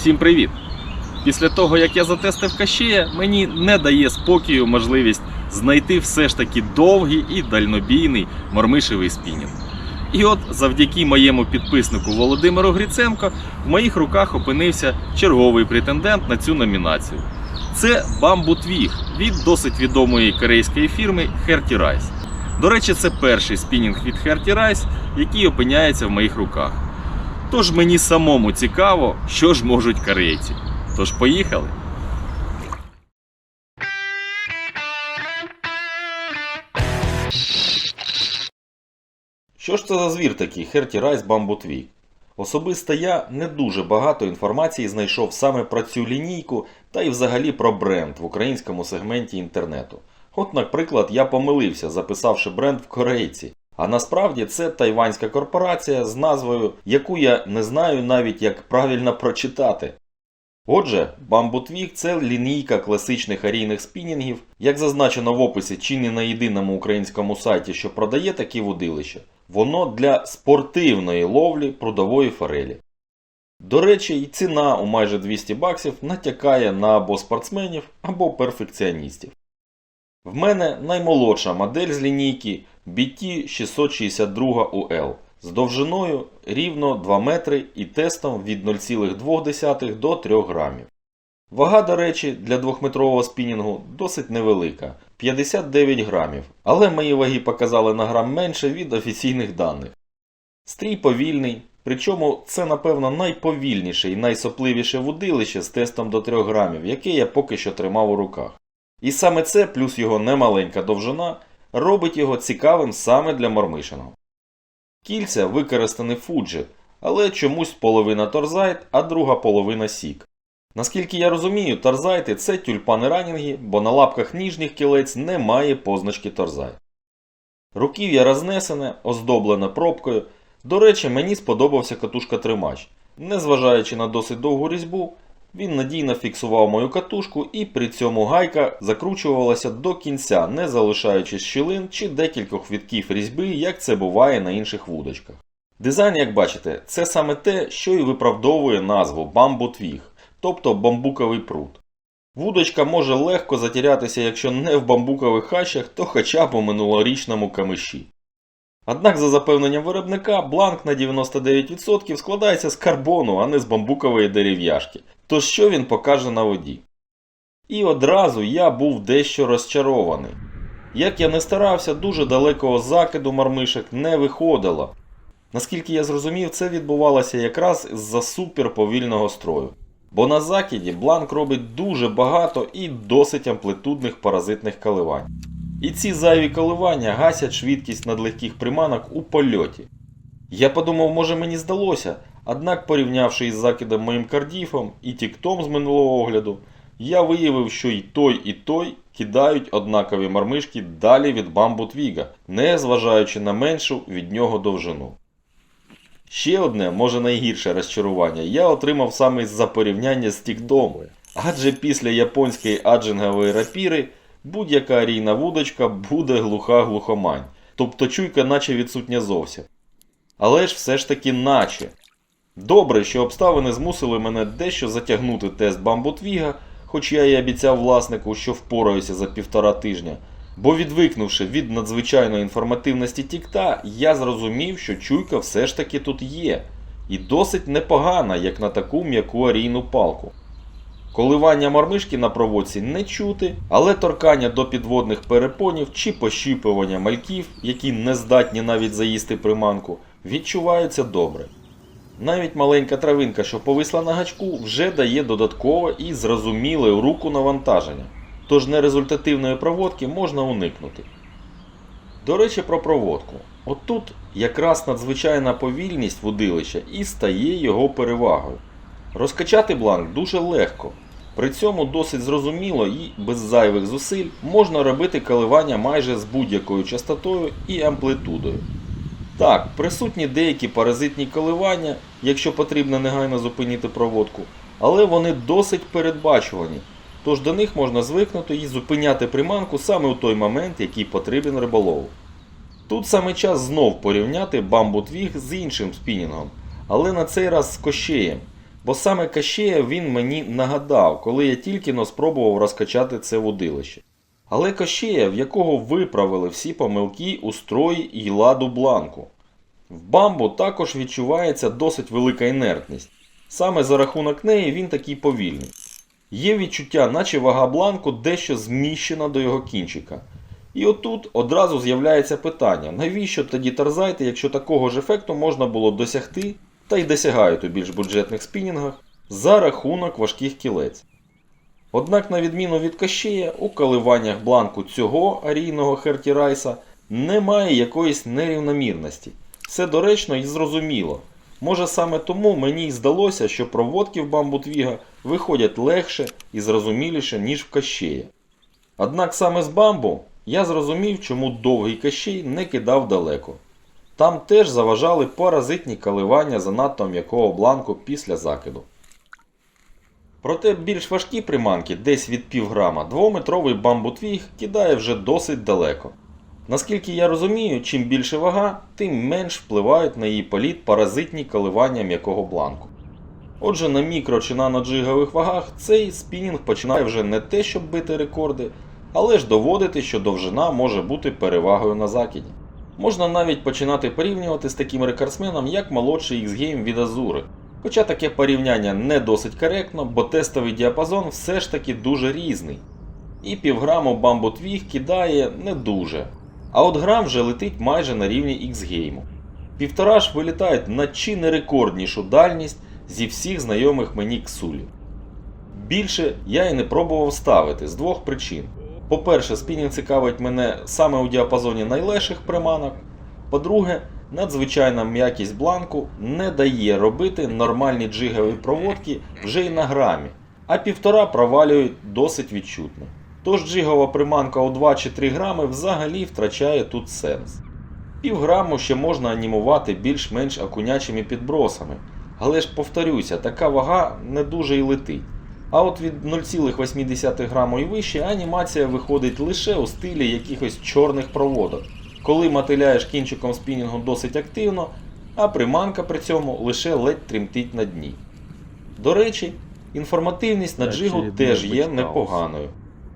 Всім привіт! Після того, як я затестив кащея, мені не дає спокою можливість знайти все ж таки довгий і дальнобійний мормишевий спінінг. І от завдяки моєму підписнику Володимиру Гриценко в моїх руках опинився черговий претендент на цю номінацію. Це бамбутвіг від досить відомої корейської фірми Herty Rice. До речі, це перший спінінг від Herty Rice, який опиняється в моїх руках. Тож мені самому цікаво, що ж можуть корейці. Тож поїхали. Що ж це за звір такий Rice Bamboo Twig? Особисто я не дуже багато інформації знайшов саме про цю лінійку та й взагалі про бренд в українському сегменті інтернету. От, наприклад, я помилився, записавши бренд в корейці. А насправді це тайванська корпорація з назвою, яку я не знаю навіть як правильно прочитати. Отже, Bamboo Twig – це лінійка класичних арійних спінінгів, як зазначено в описі чи не на єдиному українському сайті, що продає такі вудилища. Воно для спортивної ловлі прудової форелі. До речі, і ціна у майже 200 баксів натякає на або спортсменів, або перфекціоністів. В мене наймолодша модель з лінійки BT662UL з довжиною рівно 2 метри і тестом від 0,2 до 3 грамів. Вага, до речі, для 2-метрового спінінгу досить невелика 59 грамів, але мої ваги показали на грам менше від офіційних даних. Стрій повільний, причому це, напевно, найповільніше і найсопливіше вудилище з тестом до 3 грамів, яке я поки що тримав у руках. І саме це, плюс його немаленька довжина, робить його цікавим саме для мормишингу. Кільця використані фуджі, але чомусь половина торзайт, а друга половина сік. Наскільки я розумію, торзайти це тюльпани ранінги, бо на лапках ніжніх кілець немає позначки торзайт. Руків'я рознесене, оздоблене пробкою. До речі, мені сподобався катушка-тримач. Незважаючи на досить довгу різьбу, він надійно фіксував мою катушку і при цьому гайка закручувалася до кінця, не залишаючи щілин чи декількох вітків різьби, як це буває на інших вудочках. Дизайн, як бачите, це саме те, що і виправдовує назву Twig, тобто бамбуковий прут. Вудочка може легко затірятися, якщо не в бамбукових хащах, то хоча б у минулорічному камиші. Однак, за запевненням виробника, бланк на 99% складається з карбону, а не з бамбукової дерев'яшки. То що він покаже на воді? І одразу я був дещо розчарований. Як я не старався, дуже далекого закиду мармишек не виходило. Наскільки я зрозумів, це відбувалося якраз з-за суперповільного строю. Бо на закиді бланк робить дуже багато і досить амплитудних паразитних коливань. І ці зайві коливання гасять швидкість надлегких приманок у польоті. Я подумав, може мені здалося, однак порівнявши із закидом моїм кардіфом і тіктом з минулого огляду, я виявив, що і той, і той кидають однакові мармишки далі від бамбу твіга, не зважаючи на меншу від нього довжину. Ще одне, може найгірше розчарування, я отримав саме за порівняння з тіктом. Адже після японської аджингової рапіри будь-яка арійна вудочка буде глуха глухомань, тобто чуйка наче відсутня зовсім. Але ж все ж таки наче. Добре, що обставини змусили мене дещо затягнути тест бамбутвіга, хоч я і обіцяв власнику, що впораюся за півтора тижня. Бо відвикнувши від надзвичайної інформативності тікта, я зрозумів, що чуйка все ж таки тут є, і досить непогана, як на таку м'яку арійну палку. Коливання мормишки на проводці не чути, але торкання до підводних перепонів чи пощіпування мальків, які не здатні навіть заїсти приманку, відчуваються добре. Навіть маленька травинка, що повисла на гачку, вже дає додаткове і зрозуміле руку навантаження, тож нерезультативної проводки можна уникнути. До речі, про проводку. Отут якраз надзвичайна повільність вудилища і стає його перевагою. Розкачати бланк дуже легко. При цьому досить зрозуміло і без зайвих зусиль можна робити коливання майже з будь-якою частотою і амплитудою. Так, присутні деякі паразитні коливання, якщо потрібно негайно зупинити проводку, але вони досить передбачувані, тож до них можна звикнути і зупиняти приманку саме у той момент, який потрібен риболову. Тут саме час знов порівняти бамбут-твіг з іншим спінінгом, але на цей раз з кощеєм. Бо саме Кащея він мені нагадав, коли я тільки но спробував розкачати це вудилище. Але Кощея, в якого виправили всі помилки у строї і ладу бланку. В бамбу також відчувається досить велика інертність. Саме за рахунок неї він такий повільний. Є відчуття, наче вага бланку дещо зміщена до його кінчика. І отут одразу з'являється питання, навіщо тоді тарзайти, якщо такого ж ефекту можна було досягти, та й досягають у більш бюджетних спінінгах, за рахунок важких кілець. Однак, на відміну від Кащея, у коливаннях бланку цього арійного Херті Райса немає якоїсь нерівномірності. Все доречно і зрозуміло. Може саме тому мені й здалося, що проводки в бамбу Твіга виходять легше і зрозуміліше, ніж в Кащея. Однак саме з бамбу я зрозумів, чому довгий Кащей не кидав далеко. Там теж заважали паразитні коливання занадто м'якого бланку після закиду. Проте більш важкі приманки, десь від півграма, двометровий бамбутвіг кидає вже досить далеко. Наскільки я розумію, чим більше вага, тим менш впливають на її політ паразитні коливання м'якого бланку. Отже, на мікро чи наноджигових вагах цей спінінг починає вже не те, щоб бити рекорди, але ж доводити, що довжина може бути перевагою на закиді. Можна навіть починати порівнювати з таким рекордсменом, як молодший X-Game від Азури. Хоча таке порівняння не досить коректно, бо тестовий діапазон все ж таки дуже різний. І півграму Bamboo Twig кидає не дуже. А от грам вже летить майже на рівні X-Game. Півтора ж вилітають на чи не рекорднішу дальність зі всіх знайомих мені ксулів. Більше я і не пробував ставити з двох причин. По-перше, спінінг цікавить мене саме у діапазоні найлегших приманок. По-друге, надзвичайна м'якість бланку не дає робити нормальні джигові проводки вже й на грамі, а півтора провалюють досить відчутно. Тож джигова приманка у 2 чи 3 грами взагалі втрачає тут сенс. Півграму ще можна анімувати більш-менш окунячими підбросами, але ж повторюся, така вага не дуже й летить. А от від 0,8 граму і вище анімація виходить лише у стилі якихось чорних проводок, коли мотиляєш кінчиком спінінгу досить активно, а приманка при цьому лише ледь тремтить на дні. До речі, інформативність на джигу теж є непоганою.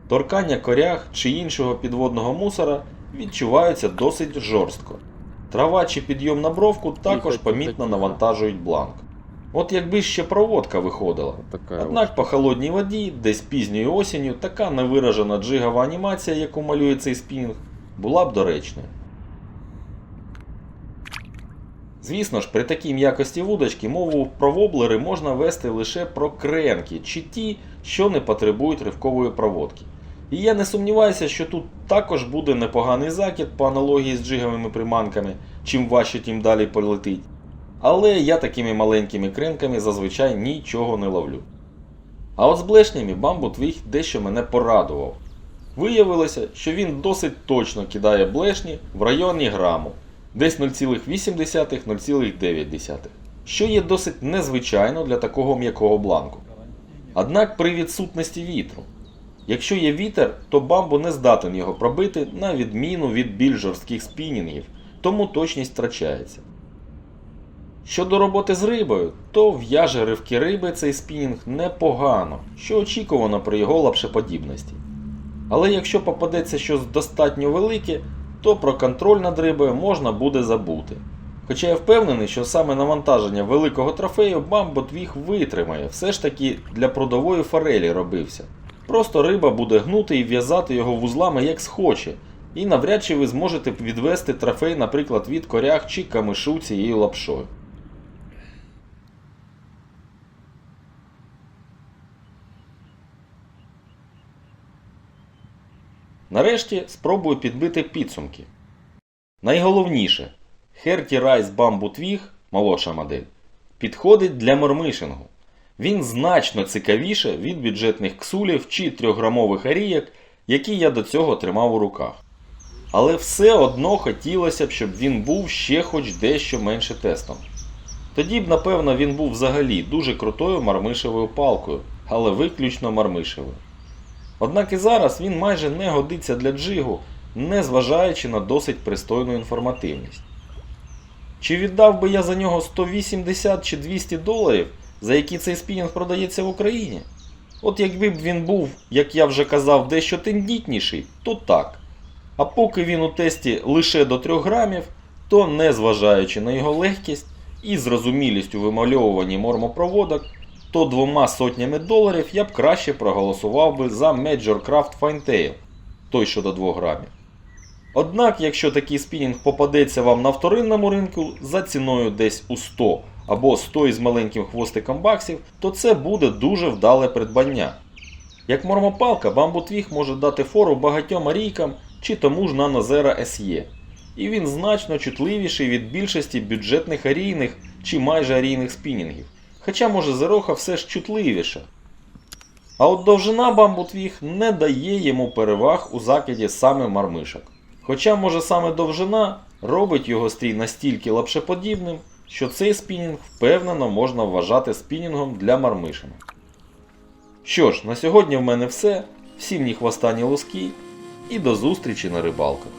Торкання коряг чи іншого підводного мусора відчуваються досить жорстко. Трава чи підйом на бровку також помітно навантажують бланк. От якби ще проводка виходила. Вот такая Однак по холодній воді, десь пізньою осінню, така невиражена джигова анімація, яку малює цей спінінг, була б доречною. Звісно ж, при такій м'якості вудочки мову про воблери можна вести лише про кренки чи ті, що не потребують ривкової проводки. І я не сумніваюся, що тут також буде непоганий закид по аналогії з джиговими приманками, чим важче, тим далі полетить. Але я такими маленькими кренками зазвичай нічого не ловлю. А от з блешнями Бамбу Твіг дещо мене порадував. Виявилося, що він досить точно кидає блешні в районі граму, десь 0,8-0,9, що є досить незвичайно для такого м'якого бланку. Однак при відсутності вітру. Якщо є вітер, то бамбу не здатен його пробити на відміну від більш жорстких спінінгів, тому точність втрачається. Щодо роботи з рибою, то в'яже ривки риби цей спінінг непогано, що очікувано при його лапшеподібності. Але якщо попадеться щось достатньо велике, то про контроль над рибою можна буде забути. Хоча я впевнений, що саме навантаження великого трофею бамботвіг витримає, все ж таки для прудової форелі робився. Просто риба буде гнути і в'язати його вузлами як схоче, і навряд чи ви зможете відвести трофей, наприклад, від коряг чи камишу цією лапшою. Нарешті спробую підбити підсумки. Найголовніше, Herty Rice Bamboo молодша модель, підходить для мормишингу. Він значно цікавіше від бюджетних ксулів чи 3-грамових арійок, які я до цього тримав у руках. Але все одно хотілося б, щоб він був ще хоч дещо менше тестом. Тоді б, напевно, він був взагалі дуже крутою мармишевою палкою, але виключно мармишевою. Однак і зараз він майже не годиться для джигу, незважаючи на досить пристойну інформативність. Чи віддав би я за нього 180 чи 200 доларів? за які цей спінінг продається в Україні? От якби б він був, як я вже казав, дещо тендітніший, то так. А поки він у тесті лише до 3 грамів, то незважаючи на його легкість і зрозумілість у вимальовуванні мормопроводок, то двома сотнями доларів я б краще проголосував би за Major Craft Finetail, той що до 2 грамів. Однак, якщо такий спінінг попадеться вам на вторинному ринку за ціною десь у 100 або 100 із маленьким хвостиком баксів, то це буде дуже вдале придбання. Як мормопалка, бамбутвіг може дати фору багатьом арійкам чи тому ж на Назера SE. І він значно чутливіший від більшості бюджетних арійних чи майже арійних спінінгів. Хоча може Зероха все ж чутливіша. А от довжина бамбутвіг не дає йому переваг у закиді саме мармишок. Хоча може саме довжина робить його стрій настільки лапшеподібним, що цей спінінг впевнено можна вважати спінінгом для мармишинок. Що ж, на сьогодні в мене все. Всім ні хвоста, луски, і до зустрічі на рибалках.